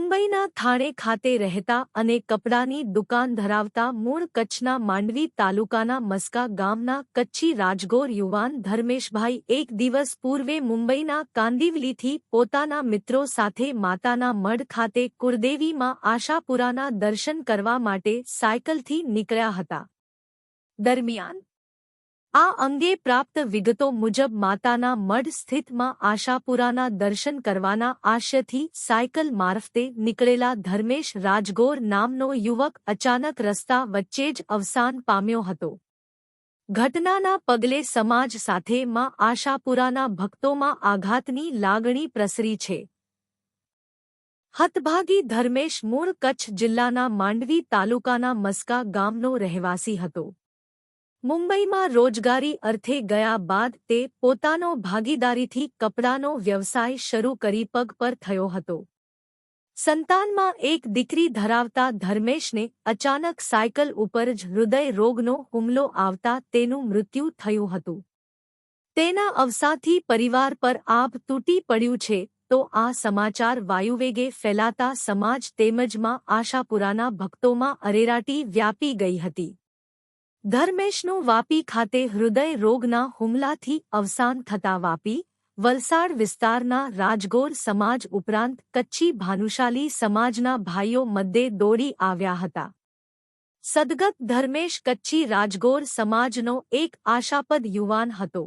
મુંબઈના થાણે ખાતે રહેતા અને કપડાની દુકાન ધરાવતા મૂળ કચ્છના માંડવી તાલુકાના મસ્કા ગામના કચ્છી રાજગોર યુવાન ધર્મેશભાઈ એક દિવસ પૂર્વે મુંબઈના કાંદિવલીથી પોતાના મિત્રો સાથે માતાના મઢ ખાતે કુળદેવીમાં આશાપુરાના દર્શન કરવા માટે સાયકલથી નીકળ્યા હતા. દરમિયાન આ અંગે પ્રાપ્ત વિગતો મુજબ માતાના મઢ સ્થિતમાં આશાપુરાના દર્શન કરવાના આશયથી સાયકલ મારફતે નીકળેલા ધર્મેશ રાજગોર નામનો યુવક અચાનક રસ્તા વચ્ચે જ અવસાન પામ્યો હતો. ઘટનાના પગલે સમાજ સાથે માં આશાપુરાના ભક્તોમાં આઘાતની લાગણી પ્રસરી છે. હતભાગી ધર્મેશ મૂળ કચ્છ જિલ્લાના માંડવી તાલુકાના મસ્કા ગામનો રહેવાસી હતો. મુંબઈમાં રોજગારી અર્થે ગયા બાદ તે પોતાનો ભાગીદારીથી કપડાનો વ્યવસાય શરૂ કરી પગ પર થયો હતો. સંતાનમાં એક દીકરી ધરાવતા ધર્મેશને અચાનક સાયકલ ઉપર જ હૃદય રોગનો હુમલો આવતા તેનું મૃત્યુ થયું હતું. તેના અવસાથી પરિવાર પર આભ તૂટી પડ્યું છે, તો આ સમાચાર વાયુવેગે ફેલાતા સમાજ તેમજમાં આશાપુરાના ભક્તોમાં અરેરાટી વ્યાપી ગઈ હતી. ધર્મેશનું વાપી ખાતે હૃદય રોગના હુમલાથી અવસાન થતા વાપી, વલસાડ વિસ્તારના રાજગોર સમાજ ઉપરાંત કચ્છી ભાનુશાલી સમાજના ભાઈઓ મધ્યે દોડી આવ્યા હતા. સદગત ધર્મેશ કચ્છી રાજગોર સમાજનો એક આશાપદ યુવાન હતો.